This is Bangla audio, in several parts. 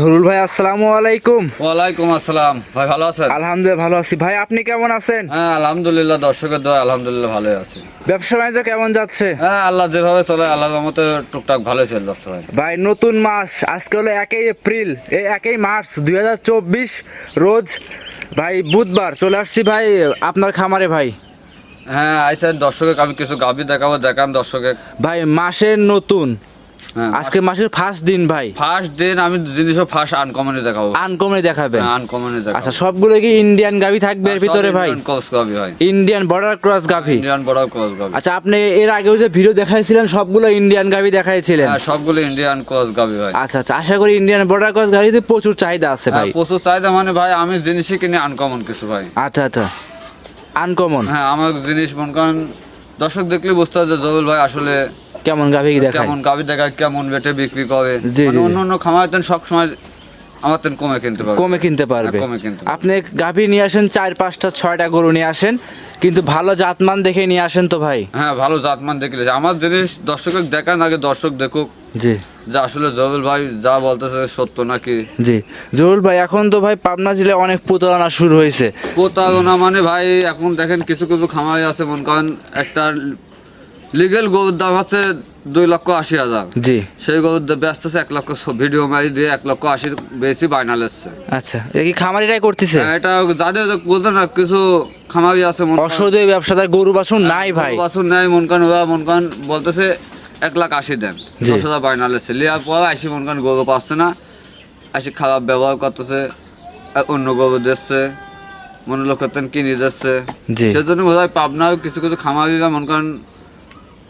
জহুরুল ভাই আসসালামু আলাইকুম। ওয়ালাইকুম আসসালাম। ভাই ভালো আছেন? আলহামদুলিল্লাহ ভালো আছি। ভাই আপনি কেমন আছেন? হ্যাঁ আলহামদুলিল্লাহ দর্শকের দোয়া আলহামদুলিল্লাহ ভালোই আছি। ব্যবসা বাণিজ্য কেমন যাচ্ছে? হ্যাঁ আল্লাহ যেভাবে চলে আল্লাহর রহমতে টুকটাক ভালোই চলে যাচ্ছে ভাই। ভাই নতুন মাস আজকে হলো একই এপ্রিল এই একই মার্চ দুই হাজার চব্বিশ রোজ ভাই বুধবার চলে আসছি ভাই আপনার খামারে ভাই। হ্যাঁ আইসা দর্শকের আমি কিছু গাবি দেখাবো দেখান দর্শকের। ভাই মাসের নতুন আজকে মাসের ফার্স্ট দিন ভাই। ফার্স্ট দিন আমি জিনিসও ফার্স্ট আনকমনে দেখাবো। আনকমনে দেখাবে। আনকমনে আচ্ছা দেখাবো। সবগুলো কি ইন্ডিয়ান গাভি থাকবে এর ভিতরে ভাই? গাবি ভাই ইন্ডিয়ান বর্ডার ক্রস গাভি। ইন্ডিয়ান বড় কস গাবি আচ্ছা আপনি এর আগেও যে ভিডিও দেখাইছিলেন সবগুলো ইন্ডিয়ান গাভি দেখাইছিলেন। হ্যাঁ সবগুলো ইন্ডিয়ান ক্রস গাবি ভাই আচ্ছা আচ্ছা আশা করি ইন্ডিয়ান বর্ডার ক্রস গাড়িতে প্রচুর চাহিদা আছে হ্যাঁ ভাই। প্রচুর চাহিদা মানে ভাই আমি জিনিসই কিনে আনকমন কিছু ভাই। আচ্ছা আচ্ছা আনকমন হ্যাঁ আমার জিনিস মন করেন দর্শক দেখলে বুঝতে হবে যে জহুল ভাই আসলে কেমন গাভি দেখায়? কেমন গাভি দেখায় কেমন বেটে বিক্রি করে। মানে। অন্য অন্য খামার সব সময় আমার তেন কমে কিনতে পারবে। কমে কিনতে পারবে। হ্যাঁ, আপনি গাভি নিয়ে আসেন চার পাঁচটা ছয়টা গরু নিয়ে আসেন কিন্তু ভালো জাতমান দেখে নিয়ে আসেন তো ভাই? হ্যাঁ ভালো জাতমান দেখলে আমার জিনিস দর্শকের দেখান আগে দর্শক দেখুক জি। যে আসলে জহুল ভাই যা বলতেছে সত্য নাকি? জি। জহুল ভাই এখন তো ভাই পাবনা জেলায় অনেক প্রতারণা শুরু হয়েছে। প্রতারণা মানে ভাই এখন দেখেন কিছু কিছু খামারি আছে মন করেন একটা লিগেল গরুর দাম আছে দুই লক্ষ আশি হাজার। জি। সেই গরুর দাম ব্যস্ত আছে এক লক্ষ ভিডিও মারি দিয়ে এক লক্ষ আশি বেশি বাইনাল এসছে। আচ্ছা এটা কি খামারিরাই করতেছে? হ্যাঁ, এটা যাদের বলতে না কিছু খামারি আছে অসদয় ব্যবসাদার গরু বাছুর নাই ভাই। বাসন নেয় মন কান ওরা মন কান বলতেছে এক লাখ আশি দেন। দশ হাজার বাইনাল এসছে। লিয়ার পর আসি মন কান গরু পাচ্ছে না আসি খারাপ ব্যবহার করতেছে অন্য গরু দিচ্ছে মনে লোক করতেন কিনে দিচ্ছে। সেজন্য বোধ হয় পাবনার কিছু কিছু খামারিরা মন কান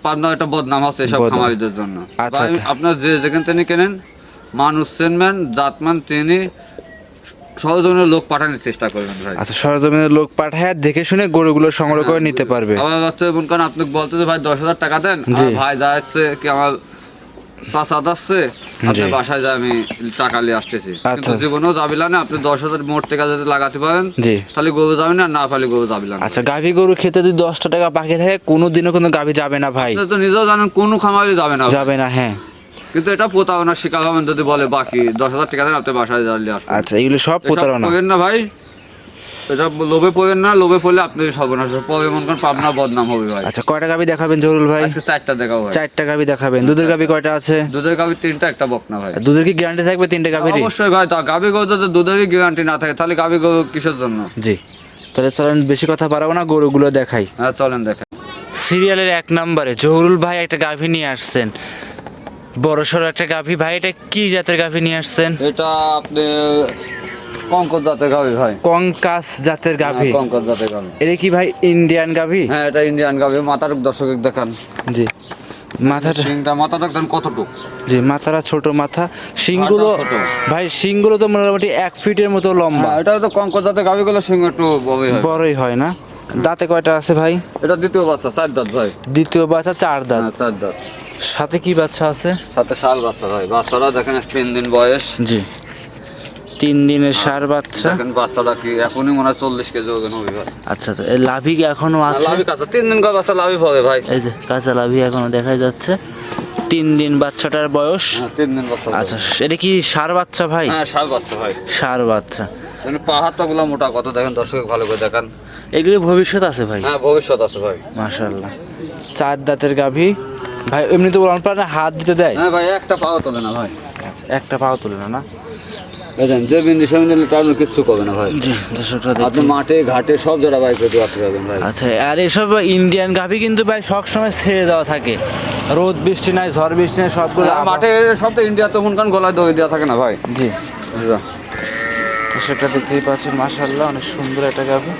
পাবনার একটা বদনাম আছে বদনাম। খামারিদের জন্য। আচ্ছা, আচ্ছা। আপনার যে যেখান থেকে কেনেন মানুষ চেনবেন জাতমান চিনি সরজমিনের লোক পাঠানোর চেষ্টা করবেন ভাই। আচ্ছা সরজমিনের লোক পাঠায় দেখে শুনে গরুগুলো সংগ্রহ করে নিতে পারবে। আবার হচ্ছে মন কারণ আপনি বলতে যে ভাই দশ হাজার টাকা দেন। ভাই যা হচ্ছে কি আমার চাচা যাচ্ছে আপনি বাসায় যায় আমি টাকা নিয়ে আসতেছি। আচ্ছা। কিন্তু জীবনেও যাবিলা না আপনি দশ হাজার মোট টাকা যদি লাগাতে পারেন তাহলে গরু যাবে না না পারলে গরু যাবিলা না। আচ্ছা গাভী গরু খেতে যদি দশটা টাকা বাকি থাকে কোনো দিনও কোনো গাভী যাবে না ভাই। তো নিজেও জানেন কোনো খামারে যাবে না। যাবে না হ্যাঁ। কিন্তু এটা প্রতারণার শিকার হবেন যদি বলে বাকি দশ হাজার টাকা দেন আপনি বাসায় যাইলে আসবেন। আচ্ছা এগুলো সব প্রতারণা। না ভাই। এটা লোভে পড়েন না লোভে পড়লে আপনি সর্বনাশ। পরে মন করেন পাবনা বদনাম হবে ভাই। আচ্ছা কয়টা গাভী দেখাবেন জরুল ভাই? আজকে চারটা দেখাও ভাই। চারটা গাভী দেখাবেন। দুধের গাভী কয়টা আছে? দুধের গাভি তিনটা একটা বকনা ভাই। দুধের কি গ্যারান্টি থাকবে তিনটে গাভীরই অবশ্যই ভাই। তা গাভি গরু যদি দুধেরই গ্যারান্টি না থাকে তাহলে গাভি গরু কিসের জন্য? জি। তাহলে চলেন বেশি কথা পারাবো না গরুগুলো দেখাই। হ্যাঁ চলেন দেখেন। সিরিয়ালের এক নম্বরে জহুরুল ভাই একটা গাভী নিয়ে আসছেন। বড় সড়ো একটা গাভী। ভাই এটা কি জাতের গাভী নিয়ে আসছেন? এটা আপনি কঙ্কর জাতের গাভি ভাই। কঙ্কাস জাতের গাভী। হ্যাঁ, কঙ্কর জাতের গাভি। এটা কি ভাই ইন্ডিয়ান গাভী? হ্যাঁ এটা ইন্ডিয়ান গাভি। মাথার দর্শক দেখান। জি। মাথাটা সিংটা মাথাটা দেন কতটুক? জি মাথাটা ছোট মাথা। শিংগুলো ভাই শিংগুলো তো মোটামুটি এক ফিটের মতো লম্বা। হ্যাঁ এটা তো কঙ্কর জাতের গাভি গুলো সিং একটু বড়ই হয়। না। দাঁতে কয়টা আছে ভাই? এটা দ্বিতীয় বাচ্চা চার দাঁত ভাই। দ্বিতীয় বাচ্চা চার দাঁত। হ্যাঁ চার দাঁত। সাথে কি বাচ্চা আছে? সাথে শাল বাচ্চা ভাই। বাচ্চাটা দেখেন তিন দিন বয়স। জি। তিন দিনের সার বাচ্চা। দেখেন বাচ্চাটা কি এখনই মনে হয় চল্লিশ কেজি ওজন হবে ভাই। আচ্ছা আচ্ছা এই লাভি কি এখনও আছে? লাভি কাঁচা তিন দিন কাজ বাচ্চা লাভই হবে ভাই। এই যে কাঁচা লাভি এখনও দেখা যাচ্ছে। তিন দিন বাচ্চাটার বয়স? হ্যাঁ তিন দিন বাচ্চা আচ্ছা এটা কি সার বাচ্চা ভাই? হ্যাঁ শাল বাচ্চা ভাই। সার বাচ্চা। মানে পাহাড়টা গুলো মোটা কত দেখেন দর্শক ভালো করে দেখান। এগুলি ভবিষ্যৎ আছে ভাই? হ্যাঁ ভবিষ্যৎ আছে ভাই। মাশাল্লাহ চার দাঁতের গাভী। ভাই এমনি তো বলুন হাত দিতে দেয়? হ্যাঁ ভাই একটা পাও তোলে না ভাই। আচ্ছা, একটা পাও তোলে না না? দেখেন যে বিন্দু সে বিন্দু টাউন কিচ্ছু করবে না ভাই। দর্শকরা আপনি মাঠে ঘাটে সব জায়গা বাইক করে রাখতে পারবেন ভাই। আচ্ছা আর এসব ইন্ডিয়ান গাভী কিন্তু ভাই সবসময় ছেড়ে দেওয়া থাকে। রোদ বৃষ্টি নাই ঝড় বৃষ্টি নাই সবগুলো হ্যাঁ, মাঠে সব তো ইন্ডিয়াতে মন কান গলায় দই দেওয়া থাকে না ভাই। জি। দর্শকরা দেখতেই পাচ্ছেন মাশাল্লাহ অনেক সুন্দর একটা গাভী।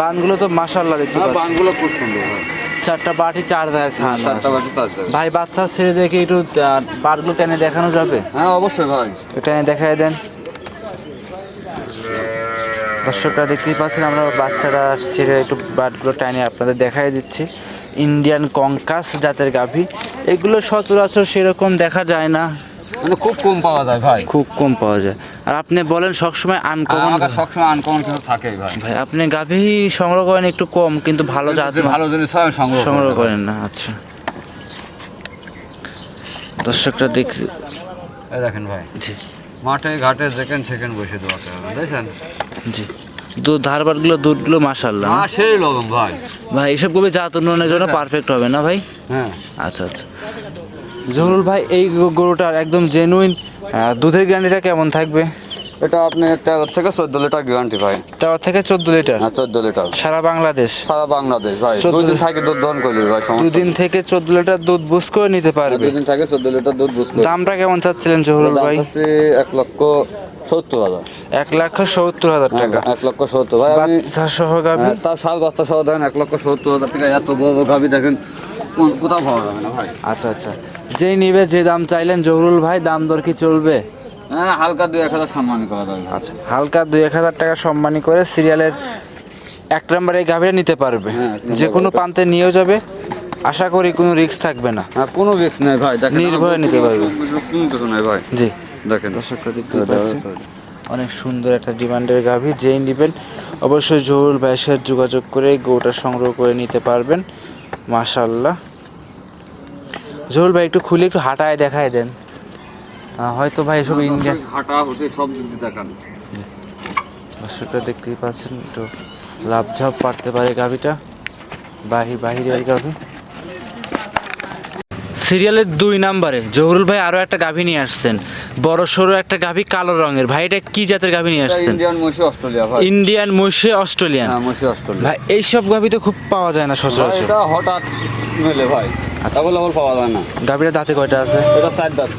বানগুলো তো মাশাল্লাহ দেখতে হ্যাঁ পাচ্ছেন। বানগুলো খুব সুন্দর ভাই। চারটা বাটি চার দেয় হ্যাঁ চারটা বাজে চার জায়গায়। ভাই বাচ্চা ছেড়ে দেখে একটু আহ, বাটগুলো টেনে দেখানো যাবে? হ্যাঁ অবশ্যই ভাই। টেনে দেখাই দেন। দর্শকরা দেখতেই পাচ্ছেন আমরা বাচ্চারা ছেড়ে একটু বাটগুলো টাইনে আপনাদের দেখাই দিচ্ছি। ইন্ডিয়ান কঙ্কাস জাতের গাভী। এগুলো সচরাচর সেরকম দেখা যায় না। মানে খুব কম পাওয়া যায় ভাই। খুব কম পাওয়া যায়। আর আপনি বলেন সবসময় আনকমন সবসময় আনকমন কিছু থাকেই ভাই। ভাই আপনি গাভী সংগ্রহ করেন একটু কম কিন্তু ভালো জাত ভালো জিনিস সংগ্রহ সংগ্রহ করেন না আচ্ছা। দর্শকরা দেখ দেখেন ভাই। জি। মাঠে ঘাটে সেকেন্ড সেকেন্ড বসে দেওয়া বুঝছেন জি। দুধ ধারবারগুলো দুধগুলো মাশাল্লাহ সেই রকম ভাই। ভাই এসব কবি জাত উন্নয়নের জন্য পারফেক্ট হবে না ভাই? হ্যাঁ। আচ্ছা আচ্ছা। জহুরুল ভাই এই গরুটার একদম জেনুইন দুধের গ্যারান্টিটা কেমন থাকবে? এটা আপনি তেরো থেকে চোদ্দ লিটার গ্যারান্টি ভাই। তেরো থেকে চোদ্দ লিটার? হ্যাঁ চোদ্দ লিটার। সারা বাংলাদেশ? সারা বাংলাদেশ ভাই। চোদ্দ দুদিন লিটার। থাকে দুধ দহন করবি ভাই সমস্যা দুদিন থেকে চোদ্দ লিটার দুধ বুস করে নিতে পারবে? দুদিন থাকে চোদ্দ লিটার দুধ বুঝতে দামটা কেমন চাচ্ছিলেন জহুরুল ভাই? এক লক্ষ সত্তর হাজার। এক লাখ সত্তর হাজার টাকা। এক লক্ষ সত্তর। ভাই আমি বাচ্চা সহ গাভী হ্যাঁ, তার সাত বস্তা সহ দেখেন এক লক্ষ সত্তর হাজার টাকা। এত বড় গাভি দেখেন কোথাও পাওয়া যাবে না ভাই। আচ্ছা আচ্ছা। যেই নিবে যে দাম চাইলেন জহুরুল ভাই দাম দর কি চলবে? হ্যাঁ হালকা দুই এক হাজার সম্মান করা যাবে। আচ্ছা হালকা দুই এক হাজার টাকা সম্মানী করে সিরিয়ালের এক নম্বরে এই গাভীটা নিতে পারবে। হ্যাঁ, যে কোনো প্রান্তে নিয়েও যাবে। আশা করি কোনো রিস্ক থাকবে না। হ্যাঁ কোনো রিস্ক নেই ভাই নির্ভয়ে নিতে পারবে। কোনো কিছু নেই ভাই। জি। দেখেন। দর্শকরা দেখতে পাচ্ছেন। অনেক সুন্দর একটা ডিমান্ডের গাভী যেই নেবেন অবশ্যই জহুরুল ভাইয়ের সাথে যোগাযোগ করে গোটা সংগ্রহ করে নিতে পারবেন। মাশাল্লাহ জহুরুল ভাই একটু খুলে একটু হাঁটায় দেখায় দেন। হয়তো ভাই এসব ইন্ডিয়ান হাঁটা হতে সব দেখান। দর্শকরা দেখতেই পাচ্ছেন একটু লাভঝাপ পারতে পারে গাভিটা। বাহি বাহিরের গাভি। সিরিয়ালের দুই নাম্বারে জহুরুল ভাই আরও একটা গাভী নিয়ে আসছেন। বড় সড়ো একটা গাভী কালো রঙের। ভাই এটা কি জাতের গাভী নিয়ে আসছেন? ইন্ডিয়ান মসি অস্ট্রেলিয়া ভাই। Indian Australian. হ্যাঁ অস্ট্রেলিয়া। ভাই এইসব গাভী তো খুব পাওয়া যায় না ভাই, সচরাচর এটা হঠাৎ মেলে ভাই। আচ্ছা। অ্যাভেলেবল পাওয়া যায় না। গাভীটা দাঁতে কয়টা আছে? এটা চার দাঁত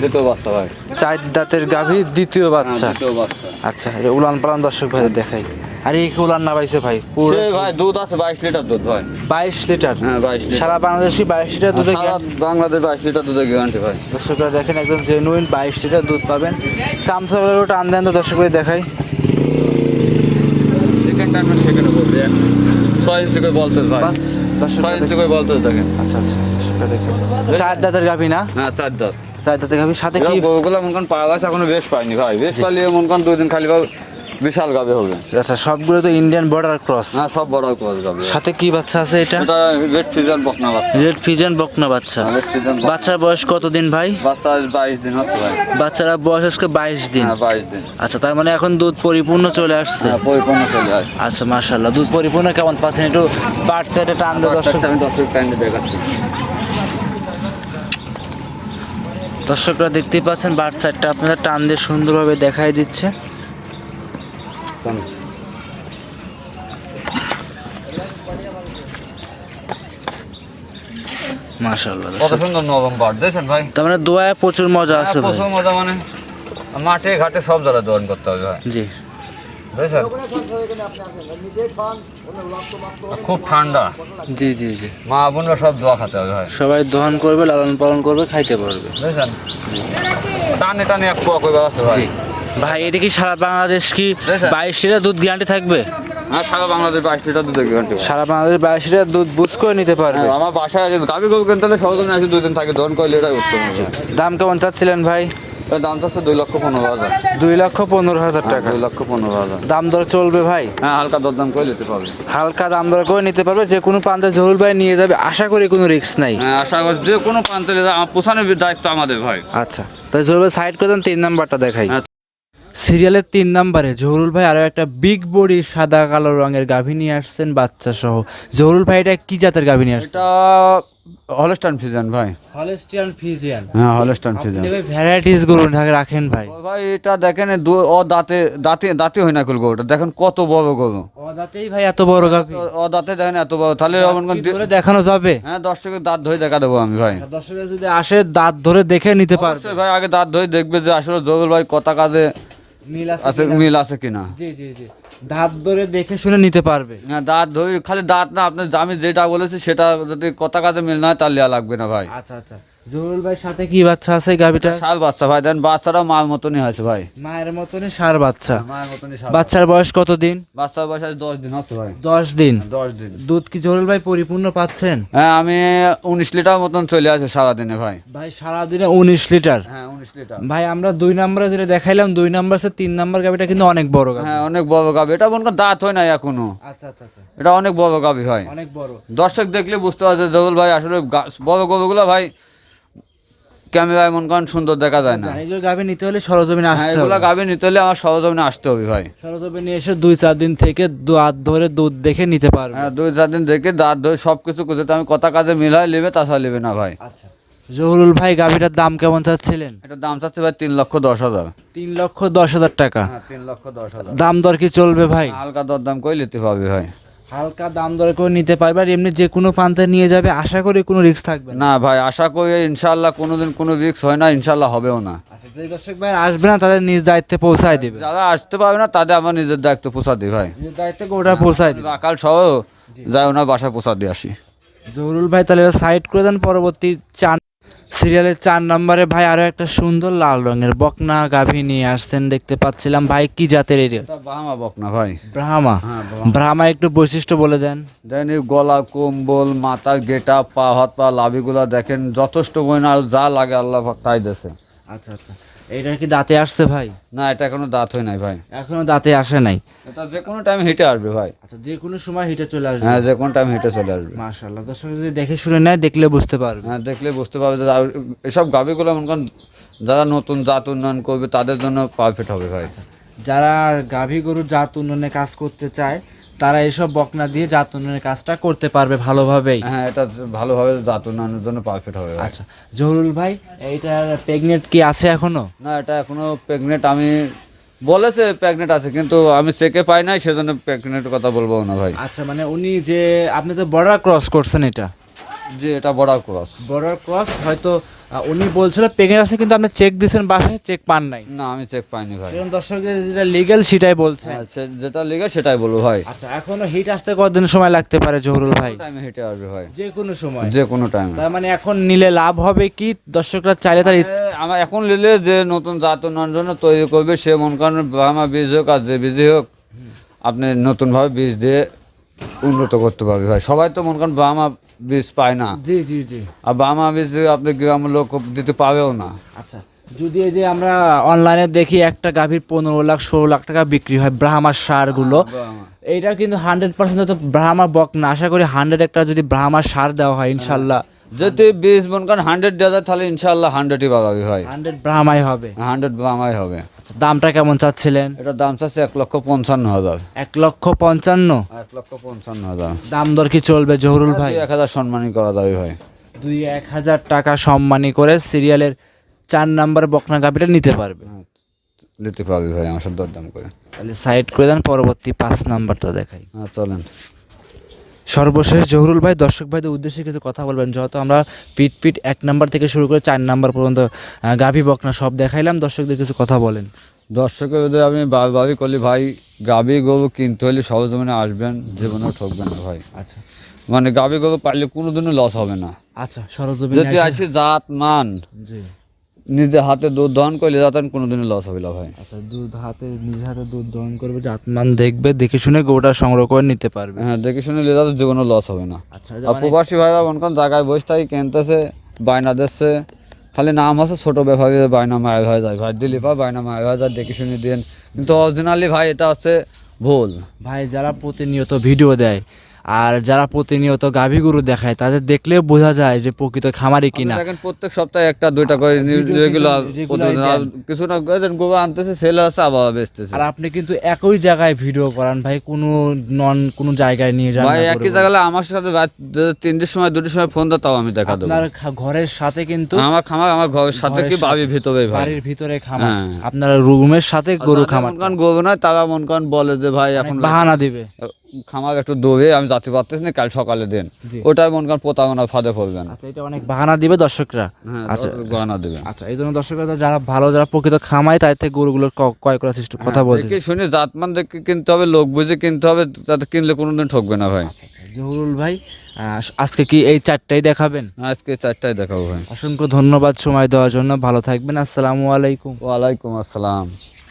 দ্বিতীয় বাচ্চা ভাই। চার দাঁতের গাভী দ্বিতীয় হ্যাঁ, বাচ্চা। দ্বিতীয় বাচ্চা। আচ্ছা উলান পালান দর্শক ভাইদের দেখাই। আর এই উলান না পাইছে ভাই পুরো ভাই দুধ আছে বাইশ লিটার দুধ ভাই। বাইশ লিটার? হ্যাঁ বাইশ লিটার। সারা বাংলাদেশি বাইশ লিটার দুধে সারা বাংলাদেশ বাইশ লিটার দুধের গ্যারান্টি ভাই। দর্শকরা দেখেন একদম জেনুইন বাইশ লিটার দুধ পাবেন। চামচাগুলো টান দেন তো দর্শক ভাই দেখাই সেকেন্ড টাইম সেকেন্ডে বলতে ছয় ইঞ্চি করে বলতে ভাই। ছয় ইঞ্চি করে বলতে দেখেন। আচ্ছা আচ্ছা দর্শকরা দেখেন। চার দাঁতের গাভি না? হ্যাঁ চার দাঁত। চার দাঁতের গাভি। সাথে কি গরুগুলো মন কান পাওয়া গেছে এখনও বেশ পাইনি ভাই। বেশ পালিয়ে মন কান দুই দিন খালি ভাবে বিশাল গাবে হবে। আচ্ছা সবগুলো তো ইন্ডিয়ান বর্ডার ক্রস হ্যাঁ সব বড় ক্রস গাবে সাথে কি বাচ্চা আছে এটা? এটা রেড ফিজার বকনা বাচ্চা। রেড ফিজেন বকনা বাচ্চা। ফিজার বাচ্চার বয়স কত দিন ভাই? বাচ্চা আজ বাইশ দিন আছে ভাই। বাচ্চারা বয়স আজকে বাইশ দিন। হ্যাঁ বাইশ দিন। আচ্ছা তার মানে এখন দুধ পরিপূর্ণ চলে আসছে। হ্যাঁ পরিপূর্ণ চলে আসে আচ্ছা মাশাল্লাহ দুধ পরিপূর্ণ কেমন পাচ্ছেন? একটু বাচ্চাটা টান দিয়ে দর্শক আমি দর্শক কাইন্ডে দেখাচ্ছি। দর্শকরা দেখতেই পাচ্ছেন বার্ড সাইডটা আপনাদের টান দিয়ে সুন্দরভাবে দেখাই দিচ্ছে। কত সুন্দর বার দেখছেন ভাই? মানে দোয়ায় প্রচুর মজা আছে হ্যাঁ, প্রচুর মজা মানে মাঠে ঘাটে সব জায়গায় দোয়ান করতে হবে ভাই। জি। খুব ঠান্ডা। জি জি জি। মা বোনরা সব দোয়া খেতে হবে ভাই। সবাই দহন করবে লালন পালন করবে খাইতে পারবে। বুঝছেন টানে টানে এক পোয়া করে আছে ভাই। জি। ভাই এটা কি সারা বাংলাদেশ কি? বাইশ লিটার দুধ গ্যারান্টি থাকবে? হ্যাঁ সারা বাংলাদেশ বাইশ লিটার দুধ ঘণ্টা সারা বাংলাদেশ বাইশ লিটার দুধ বুঝ করে নিতে পারবে। হ্যাঁ, আমার বাসায় আছে গাভি গরু কিনতে হলে সহজে আসে দুই দিন থাকে দোয়ান করলে এটাই উত্তম দাম কেমন চাচ্ছিলেন ভাই? দাম চাচ্ছে দুই লক্ষ পনেরো হাজার। দুই লক্ষ পনেরো হাজার হ্যাঁ, টাকা। দুই লক্ষ পনেরো হাজার। দাম দর চলবে ভাই? হ্যাঁ হালকা দরদাম করে নিতে পারবে। হালকা দাম দর করে নিতে পারবে যে কোনো পান্তা জহুর ভাই নিয়ে যাবে আশা করি কোনো রিস্ক নাই। হ্যাঁ আশা করি যে কোনো প্রান্তে পোষানোর দায়িত্ব আমাদের ভাই। আচ্ছা তাই জহুর ভাই সাইড করে দেন তিন নাম্বারটা দেখাই। সিরিয়ালের তিন নাম্বারে জহুরুল ভাই আরও একটা বিগ বডি সাদা কালো রঙের গাভী নিয়ে আসছেন বাচ্চা সহ জহুরুল ভাই, এটা কি জাতের গাভী নিয়ে আসছে হলস্টান ফিজান ভাই। হলস্টিয়ান ফিজিয়ান হ্যাঁ হলস্টান ফিজান ভ্যারাইটিস গরু ঢাকে রাখেন ভাই। ও ভাই এটা দেখেন ও দাঁতে দাঁতে দাঁতে হয় না করব ওটা দেখেন কত বড় গরু। ওদাতেই ভাই এত বড় গাভী। ও- ও দাঁতে দেখেন এত বড় তাহলে দেখানো যাবে। হ্যাঁ দর্শকের দাঁত ধরে দেখা দেবো আমি ভাই। দর্শকরা যদি আসে দাঁত ধরে দেখে নিতে পারবে। ভাই আগে দাঁত ধরে দেখবে যে আসলে জহুর ভাই কত কাজে মিল আছে মিল আছে কিনা। জি জি জি। দাঁত ধরে দেখে শুনে নিতে পারবে। হ্যাঁ দাঁত ধরে খালি দাঁত না আপনার জামি যেটা বলেছি সেটা যদি কথা কাজে মিল না হয় তাহলে লাগবে না ভাই। আচ্ছা আচ্ছা। জহুরুল ভাই সাথে কি বাচ্চা আছে গাভিটা? শাল বাচ্চা ভাই দেন বাচ্চাটাও মার মতনই হয়েছে ভাই। মায়ের মতনই সার বাচ্চা। মায়ের মতনই শাল বাচ্চার বয়স কত দিন বাচ্চার বয়স আজ দশ দিন হচ্ছে ভাই। দশ দিন। দশ দিন। দুধ কি জহুরুল ভাই পরিপূর্ণ পাচ্ছেন? হ্যাঁ আমি উনিশ লিটার মতন চলে আসে সারাদিনে ভাই। ভাই সারাদিনে উনিশ লিটার? হ্যাঁ উনিশ লিটার। ভাই আমরা দুই নাম্বারে যেটা দেখাইলাম দুই নাম্বার সে তিন নাম্বার গাভিটা কিন্তু অনেক বড় হ্যাঁ অনেক বড় গাবি এটা মনে দাঁত হয় না এখনও। আচ্ছা আচ্ছা আচ্ছা। এটা অনেক বড় গাবি হয় অনেক বড়। দর্শক দেখলে বুঝতে পারছে জহুল ভাই আসলে বড় গরুগুলো ভাই ক্যামেরায় মন করেন সুন্দর দেখা যায় না। এগুলো গাভী নিতে হলে সরজমিনে হ্যাঁ আসতে এগুলা গাভী নিতে হলে আমার সরজমিনে আসতে হবে ভাই। সরজমিনে এসে দুই চার দিন থেকে দাঁত ধরে দুধ দেখে নিতে পারবে। হ্যাঁ দুই চার দিন দেখে দাঁত ধরে সব কিছু করতে আমি কথা কাজে মিলাই নেবে তাছাড়া নেবে না ভাই। আচ্ছা। জহুরুল ভাই গাভীটার দাম কেমন চাচ্ছিলেন? এটা দাম চাচ্ছে ভাই তিন লক্ষ দশ হাজার। তিন লক্ষ দশ হাজার টাকা। হ্যাঁ তিন লক্ষ দশ হাজার। দাম দর কি চলবে ভাই? হালকা দর দাম করে নিতে পারবে ভাই। হালকা দাম দর করে নিতে পারবে আর এমনি যে কোনো প্রান্তে নিয়ে যাবে আশা করি কোনো রিস্ক থাকবে না। ভাই আশা করি ইনশাল্লাহ কোনোদিন কোনো রিক্স হয় না ইনশাল্লাহ হবেও না। আচ্ছা যে দর্শক ভাই আসবে না তাদের নিজ দায়িত্বে পৌঁছায় দেবে। যারা আসতে পারবে না তাদের আমার নিজের দায়িত্ব পোষা দিই ভাই। নিজ দায়িত্বে গোটা পৌঁছায় দেবে। আকাল সহ যাই ওনার বাসায় পোষা দিয়ে আসি। জহুরুল ভাই তাহলে সাইড করে দেন পরবর্তী চার সিরিয়ালের চার নম্বরে ভাই আরও একটা সুন্দর লাল রঙের বকনা গাভী নিয়ে আসছেন দেখতে পাচ্ছিলাম। ভাই কি জাতের এরিয়া ব্রাহ্মা বকনা ভাই। ব্রাহ্মা? হ্যাঁ ব্রাহ্মা। একটু বৈশিষ্ট্য বলে দেন। দেন গলা কম্বল মাথা গেটা পা হাত পা লাভিগুলা দেখেন যথেষ্ট বই না আর যা লাগে আল্লাহ তাই দেশে আচ্ছা আচ্ছা। এইটা কি দাঁতে আসছে ভাই? না এটা এখনও দাঁত হয় নাই ভাই। এখনও দাঁতে আসে নাই? এটা যে কোনো টাইম হিটে আসবে ভাই। আচ্ছা যে কোনো সময় হিটে চলে আসবে। হ্যাঁ যে কোনো টাইম হিটে চলে আসবে। মাশাআল্লাহ দর্শক যদি দেখে শুনে নেয় দেখলে বুঝতে পারবে। হ্যাঁ দেখলে বুঝতে পারবে এসব গাভিগুলো মনে করেন যারা নতুন জাত উন্নয়ন করবে তাদের জন্য পারফেক্ট হবে ভাই। যারা গাভী গরুর জাত উন্নয়নে কাজ করতে চায় তারা এইসব বকনা দিয়ে জাত উন্নয়নের কাজটা করতে পারবে ভালোভাবেই। হ্যাঁ এটা ভালোভাবে জাত উন্নয়নের জন্য পারফেক্ট হবে আচ্ছা জহুরুল ভাই এইটার প্রেগনেন্ট কি আছে এখনও? না এটা এখনও প্রেগনেন্ট আমি বলেছে প্রেগনেন্ট আছে কিন্তু আমি চেকে পাই নাই সেজন্য প্রেগনেন্টের কথা বলব না ভাই। আচ্ছা মানে উনি যে আপনি তো বর্ডার ক্রস করছেন এটা। যে এটা বড় ক্রস বর্ডার ক্রস হয়তো উনি বলছিল প্রেগনেন্ট আছে কিন্তু আপনি চেক দিয়েছেন বাসায় চেক পান নাই। না আমি চেক পাইনি ভাই। সেরকম দর্শকদের যেটা লিগেল সেটাই বলছে। সে- যেটা লিগে সেটাই বলব ভাই। আচ্ছা এখনও হিট আসতে কতদিন সময় লাগতে পারে জহুরুল ভাই? টাইমে হেঁটে আসবে ভাই। যে কোনো সময়। যে কোনো টাইমে তার মানে এখন নিলে লাভ হবে কি? দর্শকরা চাইলে তার আমার এখন নিলে যে নতুন জাত উন্নয়নের জন্য তৈরি করবে সে মন করেন ব্রাহ্মা বীজ হোক আর যে বীজই হোক আপনি নতুনভাবে বীজ দিয়ে উন্নত করতে পারবে ভাই। সবাই তো মন করেন ব্রাহ্মা বীজ পায় না। জি জি জি। আর ব্রাহ্মা বীজ আপনি গ্রামের লোক দিতে পাবেও না। আচ্ছা যদি এই যে আমরা অনলাইনে দেখি একটা গাভীর পনেরো লাখ ষোলো লাখ টাকা বিক্রি হয় ব্রাহ্মার সারগুলো ব্রাহ্মা। এইটা কিন্তু হান্ড্রেড পার্সেন্ট তো ব্রাহ্মা বক না। আশা করি হান্ড্রেড একটা যদি ব্রাহ্মার সার দেওয়া হয় ইনশাল্লাহ। যদি বীজ মন করেন হান্ড্রেড দেওয়া যায় তাহলে ইনশাল্লাহ হান্ড্রেডই পাবে ভাই হান্ড্রেড ব্রাহ্মাই হবে। হান্ড্রেড ব্রাহ্মাই হবে। দামটা কেমন চাচ্ছিলেন? এটার দাম চাচ্ছে এক লক্ষ পঞ্চান্ন হাজার। এক লক্ষ পঞ্চান্ন? এক লক্ষ পঞ্চান্ন হাজার। দাম দর কি চলবে জহুরুল ভাই? এক হাজার সম্মানই করা যাবে ভাই। দুই এক হাজার টাকা সম্মানী করে সিরিয়ালের চার নাম্বার বকনা গাভীটা নিতে পারবে। হ্যাঁ, নিতে পারবে ভাই আমার সাথে দরদাম করে। তাহলে সাইড করে দেন পরবর্তী পাঁচ নাম্বারটা দেখাই। হ্যাঁ চলেন। সর্বশেষ জহুরুল ভাই দর্শক ভাইদের উদ্দেশ্যে কিছু কথা বলবেন। যেহেতু আমরা পিট পিট এক নাম্বার থেকে শুরু করে চার নাম্বার পর্যন্ত গাভী বকনা সব দেখাইলাম দর্শকদের কিছু কথা বলেন। দর্শকের যদি আমি বারবারই করলি ভাই গাবি গরু কিনতে হলে সহজমিনে আসবেন জীবনেও ঠকবেন না ভাই। আচ্ছা। মানে গাবি গরু পাইলে কোনোদিনও লস হবে না। আচ্ছা সরজমিন যদি আসি। জাত মান জি। নিজে হাতে দুধ দহন করলে যাতেন কোনোদিনও লস হবে না ভাই। আচ্ছা দুধ হাতে নিজে হাতে দুধ দহন করবে জাতমান দেখবে দেখে শুনে গোটা সংগ্রহ করে নিতে পারবে। হ্যাঁ দেখে শুনে নিলে যাতে জীবনেও লস হবে না। আচ্ছা আর প্রবাসী ভাইরা মনে করেন জায়গায় বসে থাকি কিনতেছে বায়না দিচ্ছে খালি নাম আছে ছোট ব্যাপারী বায়না মায়ের হয়ে যায়। ভাই দিলি পা বায়না মায়ের হয়ে যায় দেখে শুনে দিন কিন্তু অরিজিনালি ভাই এটা হচ্ছে ভুল। ভাই যারা প্রতিনিয়ত ভিডিও দেয় আর যারা প্রতিনিয়ত গাভী গরু দেখায় তাদের দেখলে বোঝা যায় যে প্রকৃত খামারি কিনা দেখেন প্রত্যেক সপ্তাহে একটা দুইটা করে রেগুলার। কিছু না গোবর আনতেছে সেল আছে আবার বেচতেছে আর আপনি কিন্তু একই জায়গায় ভিডিও করান ভাই কোনো নন কোনো জায়গায় নিয়ে যান ভাই একই। জায়গায় আমার সাথে রাত তিনটের সময় দুটোর সময় ফোন দাও আমি দেখা দেবো আপনার ঘরের সাথে কিন্তু আমার খামার আমার ঘরের সাথে কি। বাড়ির ভিতরে ভাই বাড়ির ভিতরে খামার হ্যাঁ। আপনার রুমের সাথে গরু খামার করেন গরু নয় তারা মন করেন বলে যে ভাই এখন বাহানা দিবে খামার একটু দৌড়ে আমি যাতে পারতেছি না কাল সকালে দেন। ওটাই মন করেন প্রতারণার ফাঁদে পড়বেন আচ্ছা এটা অনেক বাহানা দিবে দর্শকরা। হ্যাঁ আচ্ছা। গয়না দেবেন আচ্ছা এই জন্য দর্শকরা যারা ভালো যারা প্রকৃত খামায় তাদের থেকে গরুগুলো ক- ক্রয় করার চেষ্টা কথা বলতে দেখে শুনে জাতমান দেখে কিনতে হবে লোক বুঝে কিনতে হবে যাতে কিনলে কোনোদিন ঠকবে না ভাই। জহুরুল ভাই আজকে কি এই চারটাই দেখাবেন? আজকে চারটায় দেখাবো ভাই। অসংখ্য ধন্যবাদ সময় দেওয়ার জন্য। ভালো থাকবেন। আসসালামু আলাইকুম। ওয়ালাইকুম আসসালাম।